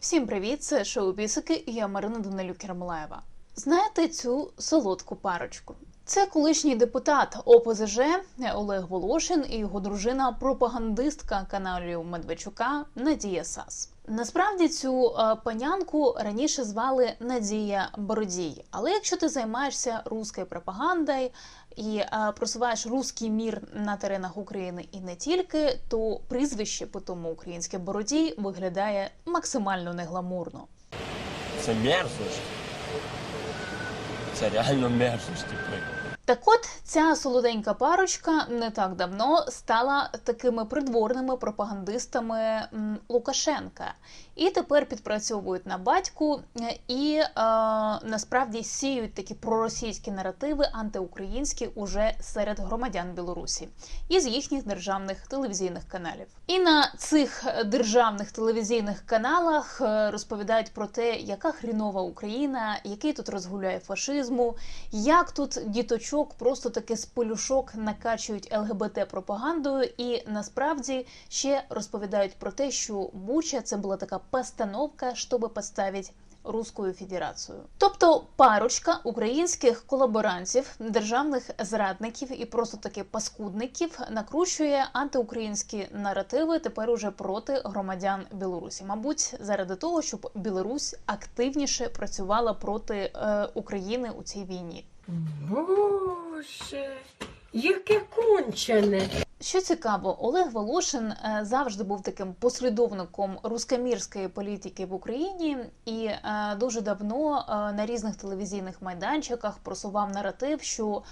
Всім привіт! Це шоу Бісики і я Марина Данилюк Ярмолаєва. Знаєте цю солодку парочку? Це колишній депутат ОПЗЖ Олег Волошин і його дружина, пропагандистка каналів Медведчука Надія Сас. Насправді цю е, панянку раніше звали Надія Бородій. Але якщо ти займаєшся руською пропагандою і е, просуваєш руський мір на теренах України і не тільки, то прізвище по тому українське Бородій виглядає максимально негламурно. Це мерзость. Це реально мерзость, типу. Так от ця солоденька парочка не так давно стала такими придворними пропагандистами Лукашенка, і тепер підпрацьовують на батьку і е, насправді сіють такі проросійські наративи антиукраїнські уже серед громадян Білорусі із їхніх державних телевізійних каналів. І на цих державних телевізійних каналах е, розповідають про те, яка хрінова Україна, який тут розгуляє фашизму, як тут діточок просто таки з пелюшок накачують ЛГБТ пропагандою, і насправді ще розповідають про те, що Буча це була така постановка, щоб підставити Руською Федерацією, тобто парочка українських колаборантів, державних зрадників і просто таки паскудників накручує антиукраїнські наративи тепер уже проти громадян Білорусі. Мабуть, заради того, щоб Білорусь активніше працювала проти е, України у цій війні. Боже, яке кончене. Що цікаво, Олег Волошин е, завжди був таким послідовником рускомірської політики в Україні і е, дуже давно е, на різних телевізійних майданчиках просував наратив, що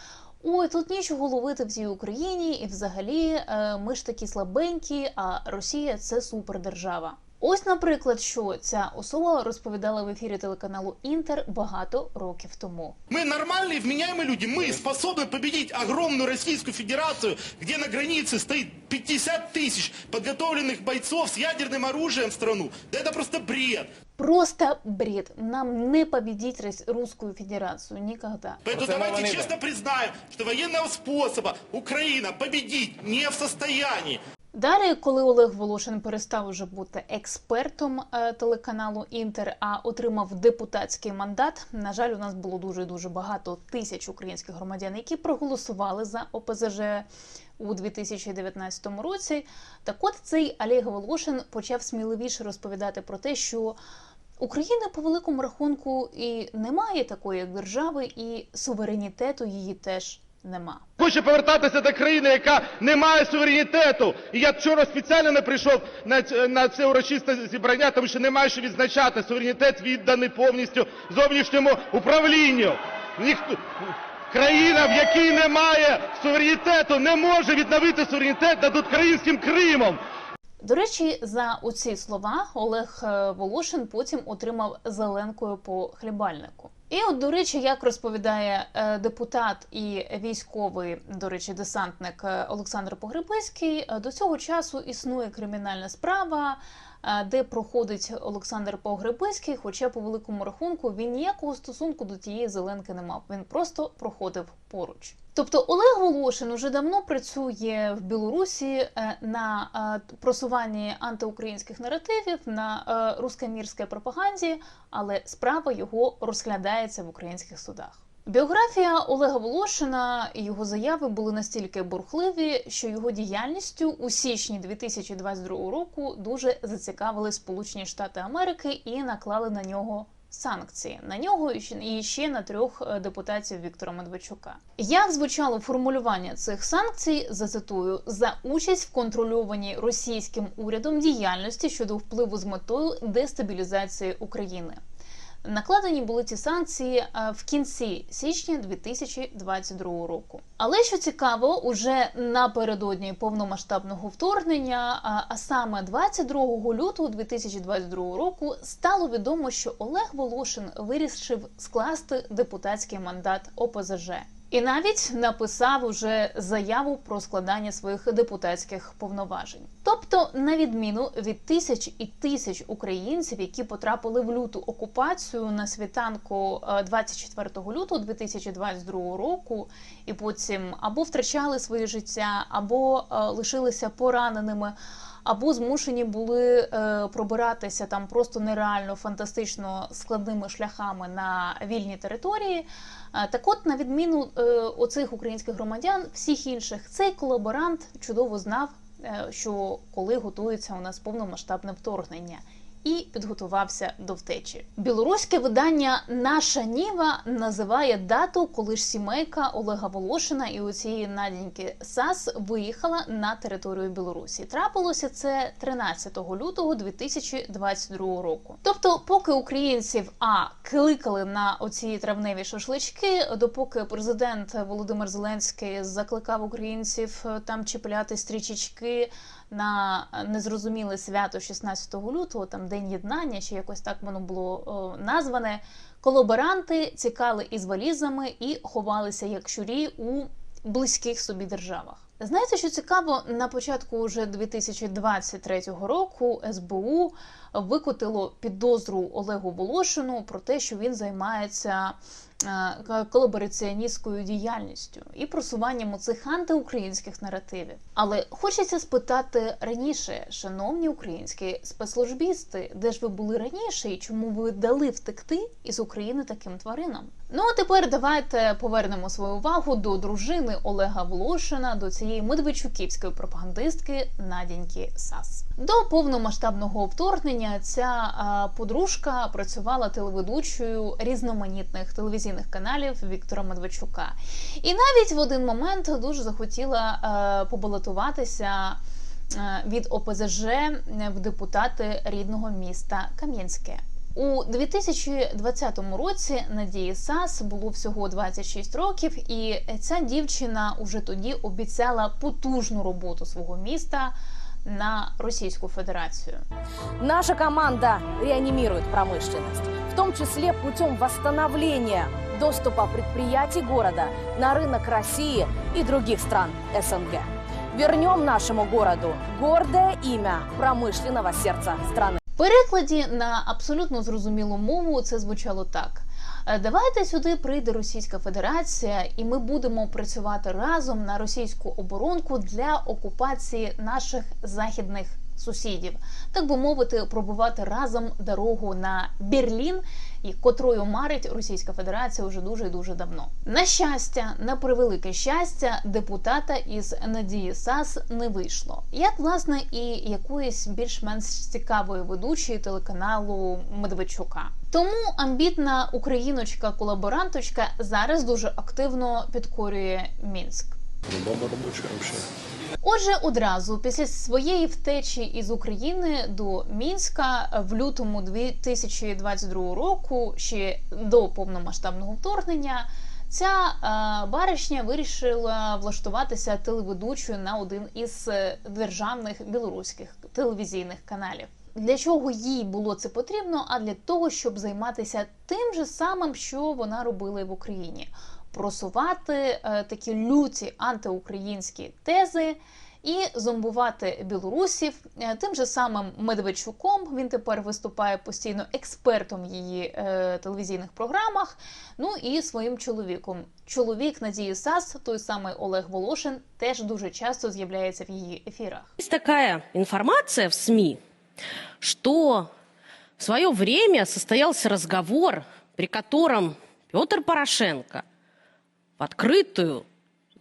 ой, тут нічого ловити в цій Україні, і взагалі ми ж такі слабенькі, а Росія це супердержава. Ось, наприклад, що ця особа розповідала в ефірі телеканалу Інтер багато років тому. Мы нормальные, вменяемые люди. Мы способны победить огромную Российскую Федерацию, где на границе стоит 50 тысяч подготовленных бойцов с ядерным оружием в страну. Да это просто бред. Просто бред. Нам не победить Рос- Русскую Федерацию никогда. Поэтому Просто давайте мова не честно признаем, что военного способа Украина победить не в состоянии. Далі, коли Олег Волошин перестав уже бути експертом е, телеканалу Інтер, а отримав депутатський мандат. На жаль, у нас було дуже дуже багато тисяч українських громадян, які проголосували за ОПЗЖ у 2019 році. Так от цей Олег Волошин почав сміливіше розповідати про те, що України по великому рахунку і немає такої держави, і суверенітету її теж нема. Хочу повертатися до країни, яка не має суверенітету. І я вчора спеціально не прийшов на, це урочисте зібрання, тому що немає що відзначати. Суверенітет відданий повністю зовнішньому управлінню. Країна, в якій немає суверенітету, не може відновити суверенітет над українським Кримом. До речі, за оці слова Олег е, Волошин потім отримав зеленкою по хлібальнику. І от, до речі, як розповідає е, депутат і військовий, до речі, десантник е, Олександр Погребиський, е, до цього часу існує кримінальна справа, де проходить Олександр Погребиський, хоча по великому рахунку він ніякого стосунку до тієї зеленки не мав. Він просто проходив поруч. Тобто Олег Волошин уже давно працює в Білорусі е, на е, просуванні антиукраїнських наративів, на е, рускомірській пропаганді, але справа його розглядається в українських судах. Біографія Олега Волошина і його заяви були настільки бурхливі, що його діяльністю у січні 2022 року дуже зацікавили Сполучені Штати Америки і наклали на нього санкції на нього і ще- на трьох е, депутатів Віктора Медведчука. Як звучало формулювання цих санкцій, зацитую за участь в контрольованій російським урядом діяльності щодо впливу з метою дестабілізації України. Накладені були ці санкції е, в кінці січня 2022 року. Але що цікаво, уже напередодні повномасштабного вторгнення, а- а саме 22 лютого 2022 року, стало відомо, що Олег Волошин вирішив скласти депутатський мандат ОПЗЖ. І навіть написав уже заяву про складання своїх депутатських повноважень. Тобто, на відміну від тисяч і тисяч українців, які потрапили в люту окупацію на світанку е, 24 лютого 2022 року, і потім або втрачали своє життя, або е, лишилися пораненими, або змушені були е, пробиратися там просто нереально фантастично складними шляхами на вільні території. Е, Так от, на відміну е, оцих українських громадян, всіх інших, цей колаборант чудово знав, що коли готується у нас повномасштабне вторгнення. І підготувався до втечі. Білоруське видання Наша Ніва називає дату, коли ж сімейка Олега Волошина і у цієї Надіньки Сас виїхала на територію Білорусі. Трапилося це 13 лютого 2022 року. Тобто, поки українців а кликали на оці травневі шашлички, допоки президент Володимир Зеленський закликав українців е, там чіпляти стрічечки на незрозуміле свято 16 лютого, там День єднання, чи якось так воно було о, назване. Колаборанти цікали із валізами і ховалися як щурі у близьких собі державах. Знаєте, що цікаво, на початку вже 2023 року СБУ викотило підозру Олегу Волошину про те, що він займається колабораціоністською діяльністю і просуванням цих антиукраїнських наративів. Але хочеться спитати раніше, шановні українські спецслужбісти, де ж ви були раніше і чому ви дали втекти із України таким тваринам? Ну а тепер давайте повернемо свою увагу до дружини Олега Волошина, до цієї медведчуківської пропагандистки Надіньки Сас. До повномасштабного вторгнення ця подружка працювала телеведучою різноманітних телевізійних каналів Віктора Медведчука, і навіть в один момент дуже захотіла побалотуватися від ОПЗЖ в депутати рідного міста Кам'янське. У 2020 році Надії Сас було всього 26 років, і ця дівчина уже тоді обіцяла потужну роботу свого міста на Російську Федерацію. Наша команда реанимирует промышленность, в том числе путем восстановления доступа предприятий города на рынок России и других стран СНГ. Вернем нашему городу гордое имя промышленного сердца страны. Перекладі на абсолютно зрозумілу мову це звучало так: «Е, давайте сюди прийде Російська Федерація, і ми будемо працювати разом на російську оборонку для окупації наших західних сусідів, так би мовити, пробувати разом дорогу на Берлін, котрою марить Російська Федерація вже дуже і дуже давно. На щастя, на превелике щастя, депутата із Надії Сас не вийшло. Як власне і якоїсь більш-менш цікавої ведучої телеканалу Медведчука. Тому амбітна україночка-колаборанточка зараз дуже активно підкорює Мінськ. Баба робочая вообще. Отже, одразу після своєї втечі із України до Мінська в лютому 2022 року, ще до повномасштабного вторгнення, ця е, баришня вирішила влаштуватися телеведучою на один із е, державних білоруських телевізійних каналів. Для чого їй було це потрібно? А для того, щоб займатися тим же самим, що вона робила в Україні просувати е, такі люті антиукраїнські тези і зомбувати білорусів е, тим же самим Медведчуком. Він тепер виступає постійно експертом її е, телевізійних програмах. Ну і своїм чоловіком. Чоловік Надії Сас, той самий Олег Волошин, теж дуже часто з'являється в її ефірах. Есть такая информация в СМИ, что в свое время состоялся разговор, при котором Петр Порошенко в открытую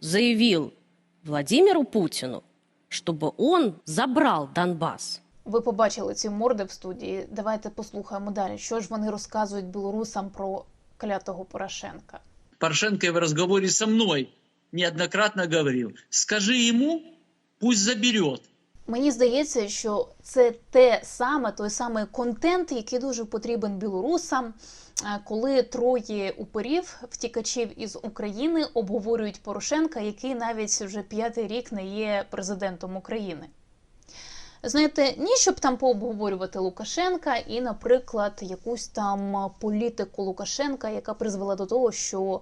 заявил Владимиру Путину, чтобы он забрал Донбасс. Ви побачили ці морди в студії. Давайте послухаємо далі. Що ж вони розказують білорусам про клятого Порошенка? Порошенко в разговоре со мной неоднократно говорил, скажи ему, пусть заберет. Мені здається, що це те саме, той самий контент, який дуже потрібен білорусам, коли троє уперів, втікачів із України, обговорюють Порошенка, який навіть вже п'ятий рік не є президентом України. Знаєте, ні, щоб там пообговорювати Лукашенка і, наприклад, якусь там політику Лукашенка, яка призвела до того, що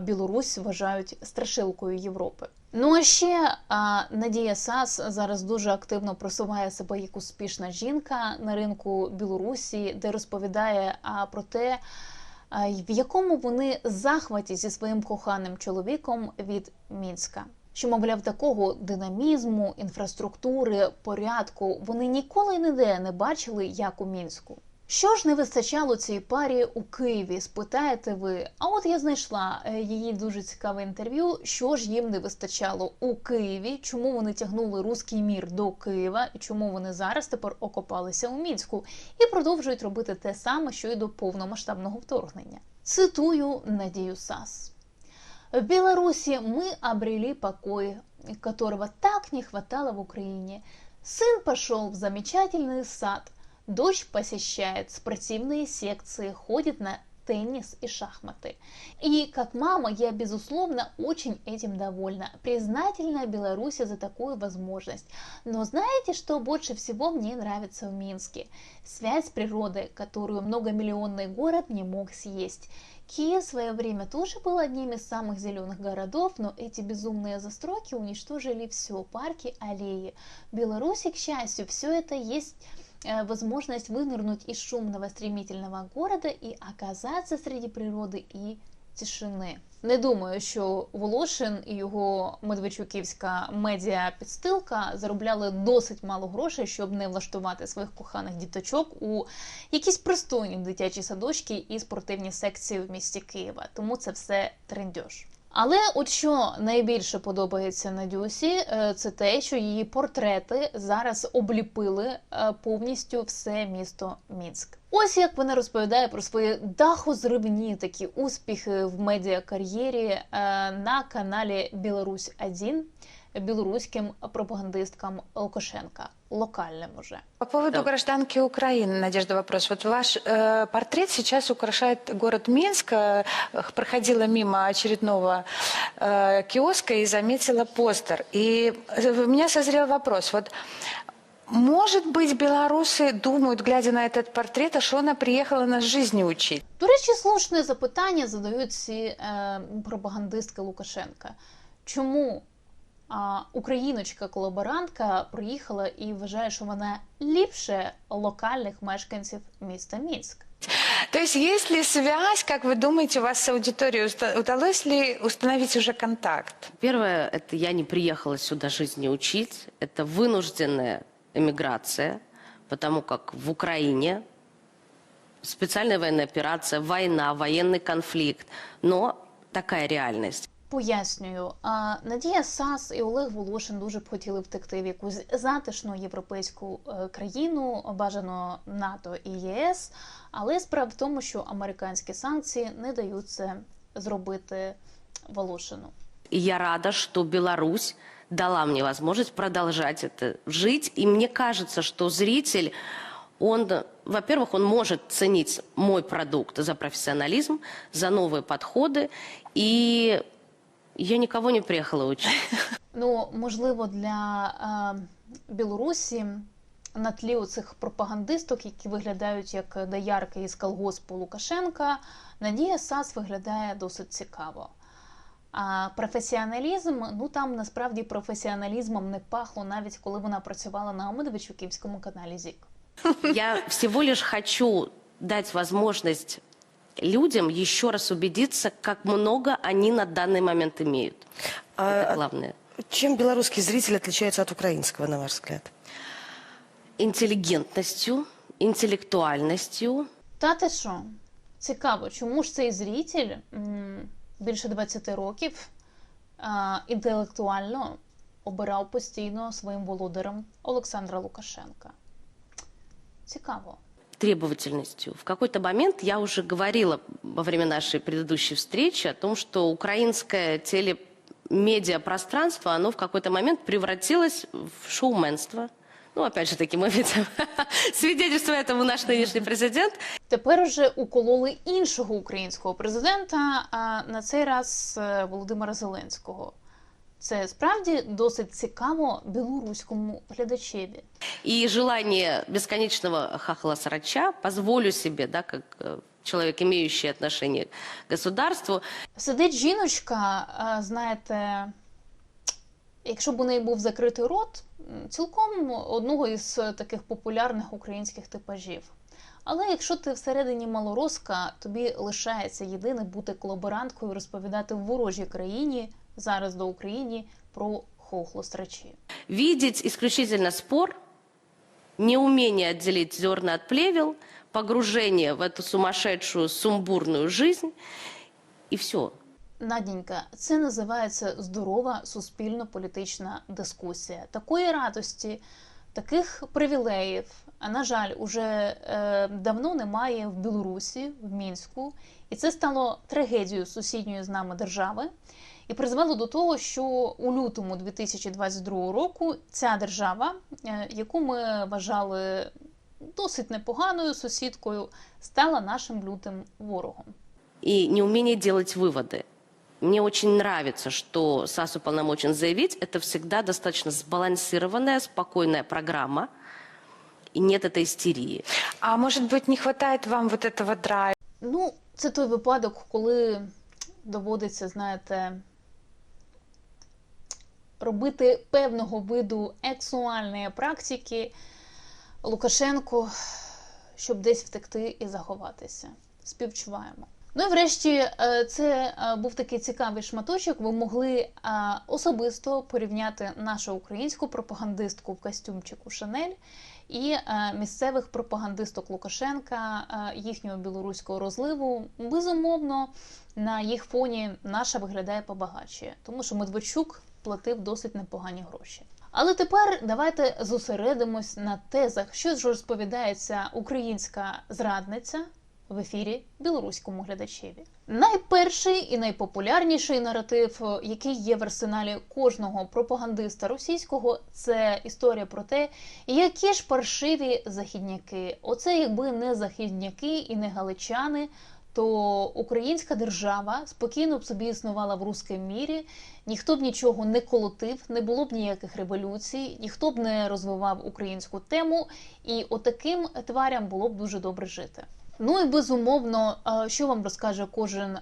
Білорусь вважають страшилкою Європи. Ну а ще а, Надія Сас зараз дуже активно просуває себе як успішна жінка на ринку Білорусі, де розповідає а, про те, а, в якому вони захваті зі своїм коханим чоловіком від Мінська. що, мовляв, такого динамізму, інфраструктури, порядку вони ніколи ніде не бачили, як у мінську. Що ж не вистачало цій парі у Києві? Спитаєте ви? А от я знайшла е, її дуже цікаве інтерв'ю. Що ж їм не вистачало у Києві? Чому вони тягнули руський мір до Києва і чому вони зараз тепер окопалися у мінську і продовжують робити те саме, що й до повномасштабного вторгнення? Цитую Надію Сас. В Беларуси мы обрели покой, которого так не хватало в Украине. Сын пошел в замечательный сад, дочь посещает спортивные секции, ходит на теннис и шахматы. И как мама я, безусловно, очень этим довольна. Признательна Беларуси за такую возможность. Но знаете, что больше всего мне нравится в Минске? Связь с природой, которую многомиллионный город не мог съесть. Киев в свое время тоже был одним из самых зеленых городов, но эти безумные застройки уничтожили все, парки, аллеи. В Беларуси, к счастью, все это есть возможность вынырнуть из шумного стремительного города и оказаться среди природы и тишини. Не думаю, що Волошин і його медведчуківська медіа підстилка заробляли досить мало грошей, щоб не влаштувати своїх коханих діточок у якісь пристойні дитячі садочки і спортивні секції в місті Києва. Тому це все трендьош. Але от що найбільше подобається Надюсі, е, це те, що її портрети зараз обліпили е, повністю все місто Мінськ. Ось як вона розповідає про свої дахозривні такі успіхи в медіакар'єрі е, на каналі Білорусь 1 білоруським пропагандисткам Лукашенка, локальним уже. По поводу гражданки Украины, Надежда, вопрос. Вот ваш э, портрет сейчас украшает город Минск. Э, проходила мимо очередного э, киоска и заметила постер. И у меня созрел вопрос. Вот может быть, белорусы думают, глядя на этот портрет, а что она приехала нас жизни учить? До речі, слушне запитання задають ці е, пропагандистки Лукашенка. Чому а, україночка-колаборантка приїхала і вважає, що вона ліпше локальних мешканців міста Мінськ? То есть есть ли связь, как вы думаете, у вас с аудиторией уста- удалось ли установить уже контакт? Первое, это я не приехала сюда жизни учить. Это вынужденная эмиграция, потому как в Украине специальная военная операция, война, военный конфликт. Но такая реальность. Пояснюю, а, Надія Сас і Олег Волошин дуже б хотіли втекти в якусь затишну європейську е, країну, бажано НАТО і ЄС. Але справа в тому, що американські санкції не дають це зробити Волошину. И я рада, что Беларусь дала мне возможность продолжать это жить. И мне кажется, что зритель, он, во-первых, он может ценить мой продукт за профессионализм, за новые подходы. И я никого не приехала учить. Ну, можливо, для е, Білорусі на тлі цих пропагандисток, які виглядають як доярки із колгоспу Лукашенка, Надія Сас виглядає досить цікаво. А професіоналізм, ну там насправді професіоналізмом не пахло навіть коли вона працювала на Медведчуківському каналі ЗІК. Я всего лишь хочу дать возможность людям еще раз убедиться, как много они на данный момент имеют. Это главное. Чем белорусский зритель отличается от украинского, на ваш взгляд? Интеллигентностью, интеллектуальностью, Та ти що? Цікаво, чому ж цей зритель м, більше 20 років а, інтелектуально обирав постійно своїм володарем Олександра Лукашенка? Цікаво требовательностью. В какой-то момент я уже говорила во время нашей предыдущей встречи о том, что украинское телемедиапространство, оно в какой-то момент превратилось в шоуменство. Ну, опять же таки, мы видим свидетельство этому наш нынешний президент. Тепер уже укололи іншого українського президента, а на цей раз е, Володимира Зеленського. Це справді досить цікаво білоруському глядачеві. И желание бесконечного хахала-срача позволю себе, да, как э, человек, имеющий отношение к государству, Сидить жіночка, знаєте, якщо б у неї був закритий рот, цілком одного із таких популярних українських типажів. Але якщо ти всередині малороска, тобі лишається єдине бути колаборанткою, розповідати в ворожій країні, зараз до Україні, про хохлострачі. Видеть исключительно спор, неумение отделить зерна от плевел, погружение в эту сумасшедшую, сумбурную жизнь, и все. Надінька, це називається здорова суспільно-політична дискусія. Такої радості, таких привілеїв, а на жаль, уже е, давно немає в Білорусі, в Мінську, і це стало трагедією сусідньої з нами держави І призвело до того, що у лютому 2022 року ця держава, е, яку ми вважали досить непоганою сусідкою, стала нашим лютим ворогом. И неумение делать выводы. Мне очень нравится, что САС уполномочен заявить, это всегда достаточно сбалансированная, спокойная программа, и нет этой истерии. А может быть, не хватает вам вот этого драйва? Ну, це той випадок, коли доводиться, знаєте, робити певного виду ексуальної практики Лукашенку, щоб десь втекти і заховатися. Співчуваємо. Ну і врешті, е, це е, був такий цікавий шматочок. Ви могли е, особисто порівняти нашу українську пропагандистку в костюмчику Шанель і місцевих пропагандисток Лукашенка, їхнього білоруського розливу. Безумовно, на їх фоні наша виглядає побагатше, тому що Медведчук платив досить непогані гроші. Але тепер давайте зосередимось на тезах, що ж розповідається українська зрадниця в ефірі білоруському глядачеві. Найперший і найпопулярніший наратив, який є в арсеналі кожного пропагандиста російського, це історія про те, які ж паршиві західняки. Оце якби не західняки і не галичани. То українська держава спокійно б собі існувала в руському мірі, ніхто б нічого не колотив, не було б ніяких революцій, ніхто б не розвивав українську тему, і отаким тварям було б дуже добре жити. Ну і безумовно, що вам розкаже кожен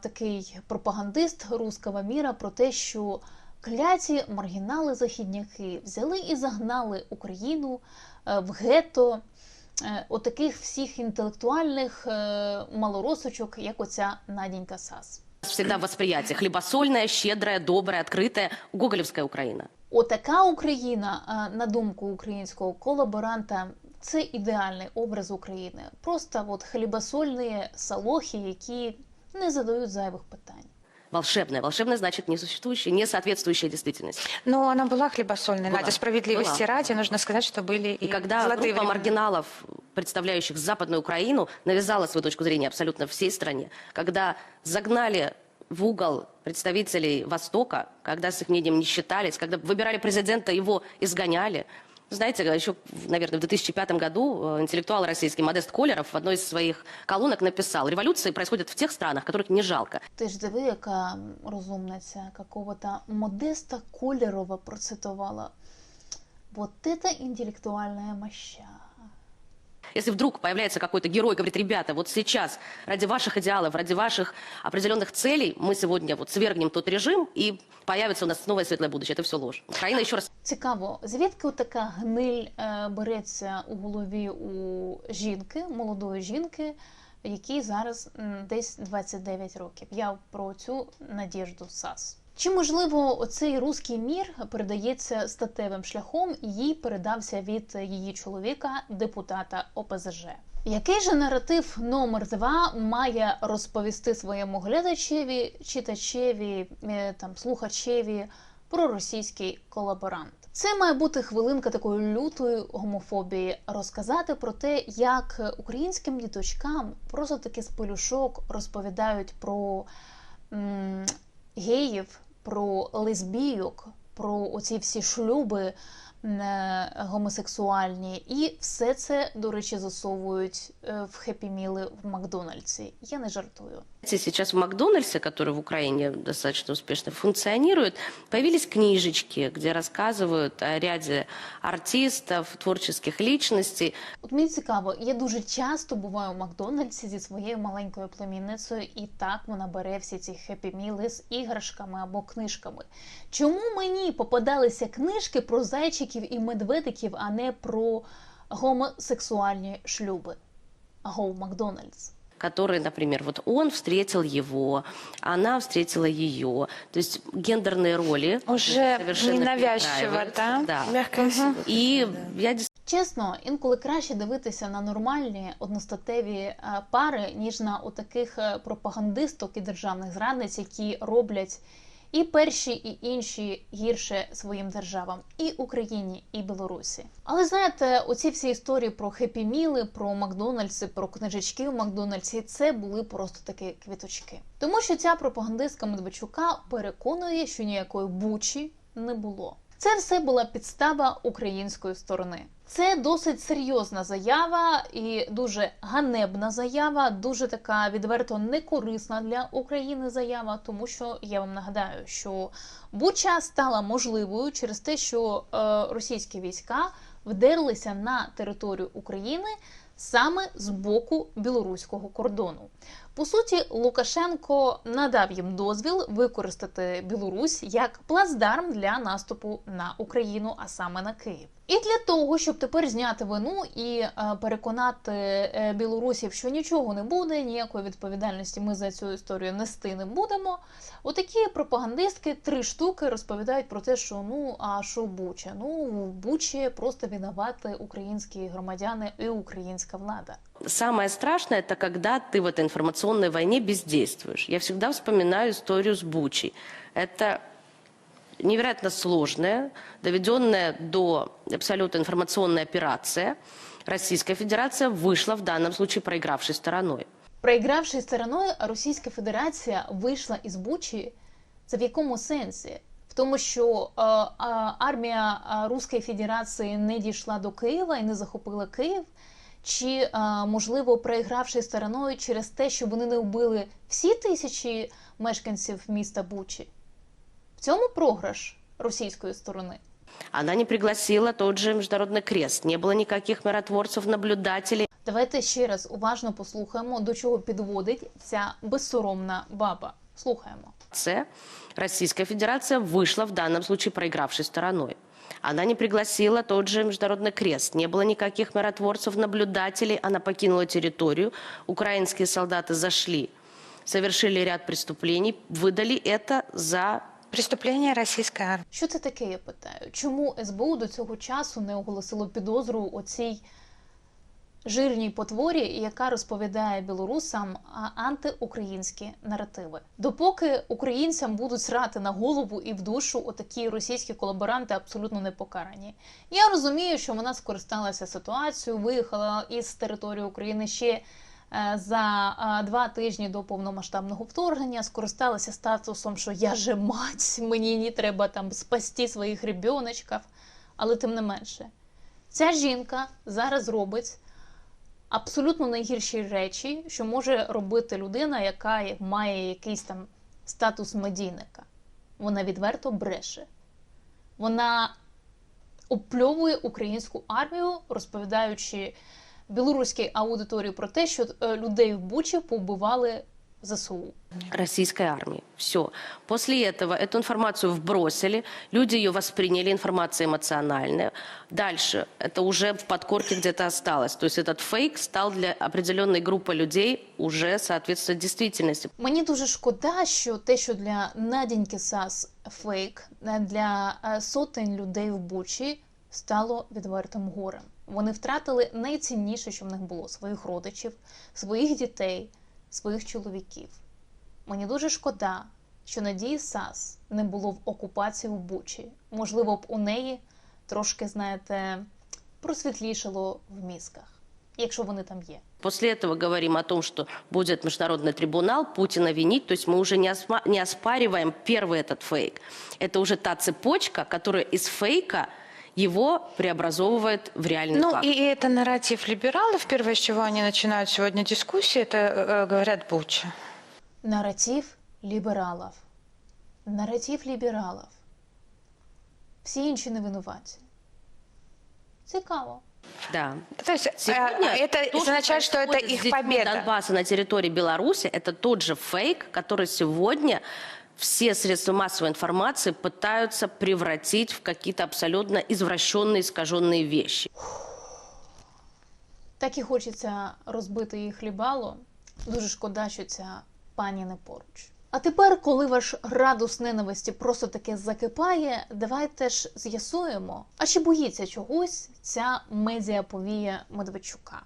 такий пропагандист руского міра про те, що кляті маргінали-західняки взяли і загнали Україну в гетто отаких всіх інтелектуальних е, малоросочок, як оця Надінька Сас. Всегда восприятие хлебосольная, щедрая, добрая, открытая, гоголевская Украина. Отака Україна, е, на думку українського колаборанта, це ідеальний образ України. Просто от хлібосольні салохи, які не задають зайвих питань. Волшебная. Волшебная значит несуществующая, не соответствующая действительности. Но она была хлебосольной, Была. Надя. Справедливости Была. ради нужно сказать, что были и, И когда золотые группа времена. маргиналов, представляющих Западную Украину, навязала свою точку зрения абсолютно всей стране, когда загнали в угол представителей Востока, когда с их мнением не считались, когда выбирали президента, его изгоняли. Знаете, еще, наверное, в 2005 году э, интеллектуал российский Модест Колеров в одной из своих колонок написал, революции происходят в тех странах, которых не жалко. Ти ж диви, яка розумниця, какого-то Модеста Колерова процитувала. Вот это інтелектуальна моща. Если вдруг появляется какой-то герой, говорит, ребята, вот сейчас ради ваших идеалов, ради ваших определенных целей мы сегодня вот свергнем тот режим, и появится у нас новое светлое будущее. Это все ложь. Украина еще раз Цікаво, звідки така гниль е, береться у голові у жінки, молодої жінки, якій зараз м, десь 29 років. Я про цю Надіжду Сас. Чи можливо оцей руський мір передається статевим шляхом і їй передався від її чоловіка, депутата ОПЗЖ? Який же наратив номер два має розповісти своєму глядачеві, читачеві, е, там слухачеві про російський колаборант? Це має бути хвилинка такої лютої гомофобії, розказати про те, як українським діточкам просто таки з пелюшок розповідають про м, геїв, про лесбійок, про оці всі шлюби е, гомосексуальні, і все це, до речі, засовують е, в хеппі-міли в Макдональдсі. Я не жартую. Сейчас в Макдональдсе, который в Украине достаточно успешно функционирует, появились книжечки, где рассказывают о ряде артистов, творческих личностей. От мені цікаво, я дуже часто буваю в Макдональдсі зі своєю маленькою племінницею, і так вона бере всі ці хеппі-міли з іграшками або книжками. Чому мені попадалися книжки про зайчиків і медведиків, а не про гомосексуальні шлюби? Агов Макдональдс. Которые, например, вот он встретил его, она встретила ее. То есть гендерные роли Уже совершенно ненавязчиво, да? Да. Мягко угу. И я Чесно, інколи краще дивитися на нормальні одностатеві е, пари, ніж на отаких е, пропагандисток і державних зрадниць, які роблять і перші, і інші гірше своїм державам, і Україні, і Білорусі. Але знаєте, оці всі історії про хеппі-міли, про Макдональдси, про книжечки в Макдональдсі, це були просто такі квіточки. Тому що ця пропагандистка Медведчука переконує, що ніякої бучі не було. Це все була підстава української сторони. Це досить серйозна заява і дуже ганебна заява, дуже така відверто некорисна для України заява, тому що я вам нагадаю, що Буча стала можливою через те, що е, російські війська вдерлися на територію України саме з боку білоруського кордону. По суті, Лукашенко надав їм дозвіл використати Білорусь як плацдарм для наступу на Україну, а саме на Київ. І для того, щоб тепер зняти вину і е, переконати е, білорусів, що нічого не буде, ніякої відповідальності ми за цю історію нести не будемо. Отакі пропагандистки три штуки розповідають про те, що ну а що Буча? Ну в Бучі просто винувати українські громадяни і українська влада. Самое страшное, это когда ты в этой информационной войне бездействуешь. Я всегда вспоминаю историю с Бучей. Это невероятно сложная, доведенная до абсолютно информационная операция. Российская Федерация вышла в данном случае проигравшей стороной. Проігравши стороною, Російська Федерація вийшла із Бучі. Це в якому сенсі? В тому, що е, е, армія е, Руської Федерації не дійшла до Києва і не захопила Київ, чи е, можливо проігравши стороною через те, що вони не вбили всі тисячі мешканців міста Бучі? В цьому програш російської сторони. Она не пригласила тот же Международный крест. Не было никаких миротворцев, наблюдателей. Давайте ще раз уважно послухаємо, до чого підводить ця безсоромна баба. Слухаємо. Це Российская Федерация вышла в данном случае проигравшей стороной. Она не пригласила тот же Международный крест. Не было никаких миротворцев, наблюдателей. Она покинула территорию. Украинские солдаты зашли, совершили ряд преступлений, выдали это за Преступление российской армии. Що це таке, я питаю? Чому СБУ до цього часу не оголосило підозру оцій жирній потворі, яка розповідає білорусам антиукраїнські наративи? Допоки українцям будуть срати на голову і в душу отакі російські колаборанти абсолютно не покарані. Я розумію, що вона скористалася ситуацією, виїхала із території України ще за е, два тижні до повномасштабного вторгнення, скористалася статусом, що я же мать, мені не треба там спасти своїх ребіночків. Але тим не менше, ця жінка зараз робить абсолютно найгірші речі, що може робити людина, яка має якийсь там статус медійника. Вона відверто бреше. Вона опльовує українську армію, розповідаючи білоруській аудиторії про те, що е, людей в Бучі побивали ЗСУ. российской армии. Все. После этого эту информацию вбросили, люди ее восприняли, информация эмоциональная. Дальше это уже в подкорке где-то осталось. То есть этот фейк стал для определенной группы людей уже соответствовать действительности. Мені дуже шкода, що те, що для Надіньки Сас фейк, е, для е, сотень людей в Бучі стало відвертим горем. Вони втратили найцінніше, що в них було своїх родичів, своїх дітей, своїх чоловіків. Мені дуже шкода, що Надії Сас не було в окупації в Бучі. Можливо, б у неї трошки, знаєте, просвітлішало в мізках, якщо вони там є. После этого говорим о том, что будет международный трибунал, Путина винить. То есть мы уже не, осма- не оспариваем первый этот фейк. Это уже та цепочка, которая из фейка его преобразовывает в реальный Ну факт. и это нарратив либералов. Первое, с чего они начинают сегодня дискуссии, это э, говорят Буча. Наратив лібералів. Наратив лібералів. Всі інші не винуваті. Цікаво. Да. То есть э, Сегодня это то, означает, что это происходит с их детьми победа. Донбасса на территории Беларуси, это тот же фейк, который сегодня все средства массовой информации пытаются превратить в какие-то абсолютно извращенные, искаженные вещи. Так і хочеться розбити їх хлібало. дуже шкода, що ця пані не поруч. А тепер, коли ваш градус ненависті просто таки закипає, давайте ж з'ясуємо, а чи боїться чогось ця медіаповія Медведчука.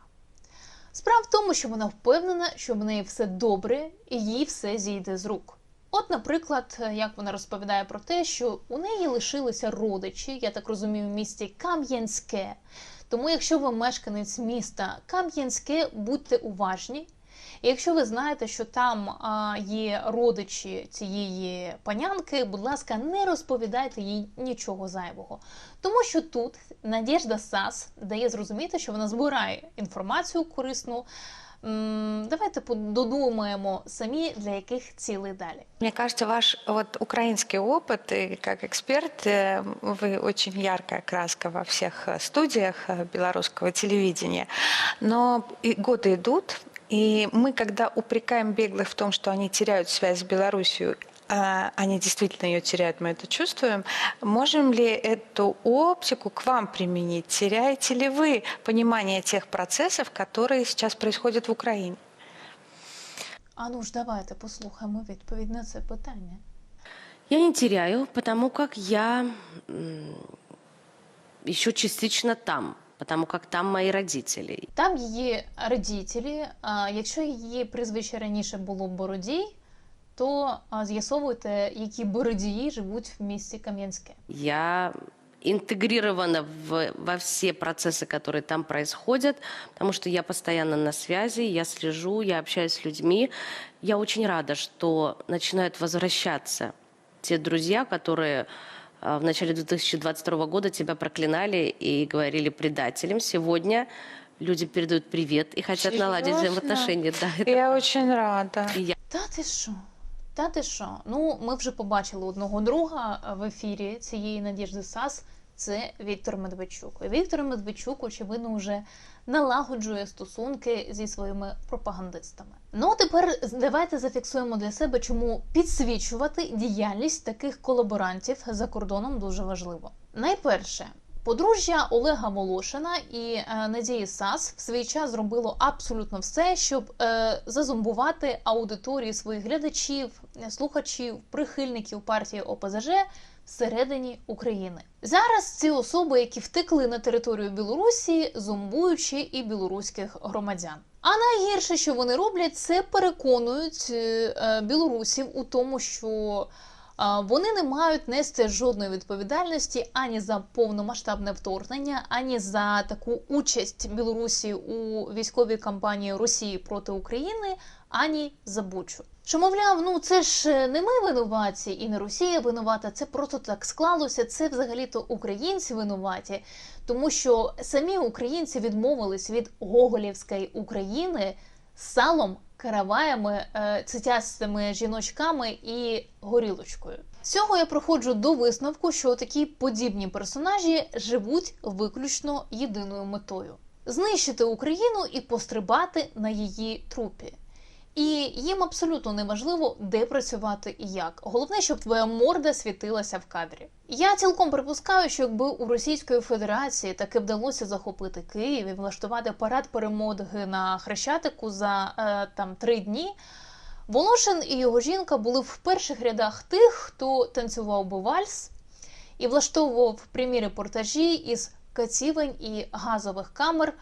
Справа в тому, що вона впевнена, що в неї все добре і їй все зійде з рук. От, наприклад, як вона розповідає про те, що у неї лишилися родичі, я так розумію, в місті Кам'янське. Тому, якщо ви мешканець міста Кам'янське, будьте уважні. І якщо ви знаєте, що там є родичі цієї панянки, будь ласка, не розповідайте їй нічого зайвого. Тому що тут Надєжда Сас дає зрозуміти, що вона збирає інформацію корисну. М, Давайте додумаємо самі, для яких цілей далі. Мне кажется, ваш вот украинский опыт, и как эксперт, э, вы очень яркая краска во всех э, студиях э, белорусского телевидения. Но и годы идут, и мы, когда упрекаем беглых в том, что они теряют связь с Белоруссией, а они действительно ее теряют, мы это чувствуем. Можем ли эту оптику к вам применить? Теряете ли вы понимание тех процессов, которые сейчас происходят в Украине? А ну ж давайте послухаємо відповідь на це питання. Я не теряю, потому как я м, еще частично там, потому как там мои родители. Там її родителі. А якщо її прізвище раніше було Бородій, то а, з'ясовуйте, які бородії живуть в місті Кам'янське. Я интегрирована в, во все процессы, которые там происходят, потому что я постоянно на связи, я слежу, я общаюсь с людьми. Я очень рада, что начинают возвращаться те друзья, которые э, в начале 2022 года тебя проклинали и говорили предателем. Сегодня люди передают привет и хотят наладить Серьезно? взаимоотношения. Да, это Я очень рада. и я Та ти що? Та ти що? Ну, ми вже побачили одного друга в ефірі цієї Надіжди Сас. Це Віктор Медведчук. Віктор Медведчук, очевидно, вже налагоджує стосунки зі своїми пропагандистами. Ну, тепер давайте зафіксуємо для себе, чому підсвічувати діяльність таких колаборантів за кордоном дуже важливо. Найперше, Подружжя Олега Волошина і е, Надії Сас в свій час зробило абсолютно все, щоб е, зазомбувати аудиторію своїх глядачів, слухачів, прихильників партії ОПЗЖ всередині України. Зараз ці особи, які втекли на територію Білорусі, зомбуючи і білоруських громадян. А найгірше, що вони роблять, це переконують е, білорусів у тому, що Вони не мають нести жодної відповідальності ані за повномасштабне вторгнення, ані за таку участь Білорусі у військовій кампанії Росії проти України, ані за Бучу. Що, мовляв, ну це ж не ми винуваті, і не Росія винувата, це просто так склалося. Це взагалі-то українці винуваті, тому що самі українці відмовились від Гоголівської України салом, караваями, е, цитястими жіночками і горілочкою. З цього я проходжу до висновку, що такі подібні персонажі живуть виключно єдиною метою знищити Україну і пострибати на її трупі. І їм абсолютно не важливо, де працювати і як. Головне, щоб твоя морда світилася в кадрі. Я цілком припускаю, що якби у Російської Федерації таки вдалося захопити Київ і влаштувати парад перемоги на Хрещатику за е, там три дні. Волошин і його жінка були в перших рядах тих, хто танцював би вальс і влаштовував прямі репортажі із кацівень і газових камер,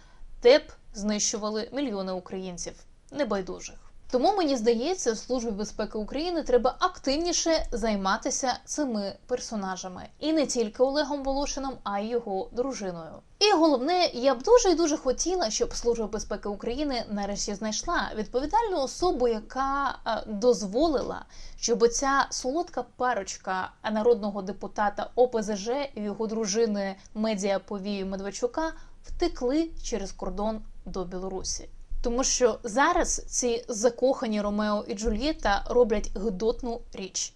де б знищували мільйони українців небайдужих. Тому мені здається, службі безпеки України треба активніше займатися цими персонажами, і не тільки Олегом Волошином, а й його дружиною. І головне, я б дуже і дуже хотіла, щоб служба безпеки України нарешті знайшла відповідальну особу, яка е, дозволила, щоб ця солодка парочка народного депутата ОПЗЖ і його дружини медіаповію Медведчука втекли через кордон до Білорусі. Тому що зараз ці закохані Ромео і Джульєта роблять гидотну річ.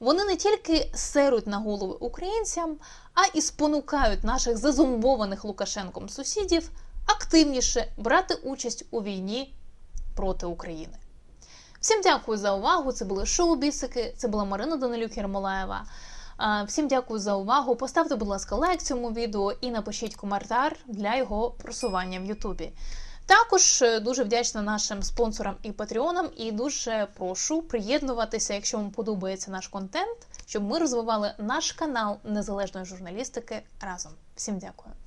Вони не тільки серуть на голови українцям, а і спонукають наших зазумбованих Лукашенком сусідів активніше брати участь у війні проти України. Всім дякую за увагу. Це були шоу Бісики. Це була Марина Данилюк Єрмолаєва. Всім дякую за увагу. Поставте, будь ласка, лайк цьому відео і напишіть коментар для його просування в Ютубі. Також е, дуже вдячна нашим спонсорам і патреонам, і дуже прошу приєднуватися, якщо вам подобається наш контент, щоб ми розвивали наш канал незалежної журналістики разом. Всім дякую.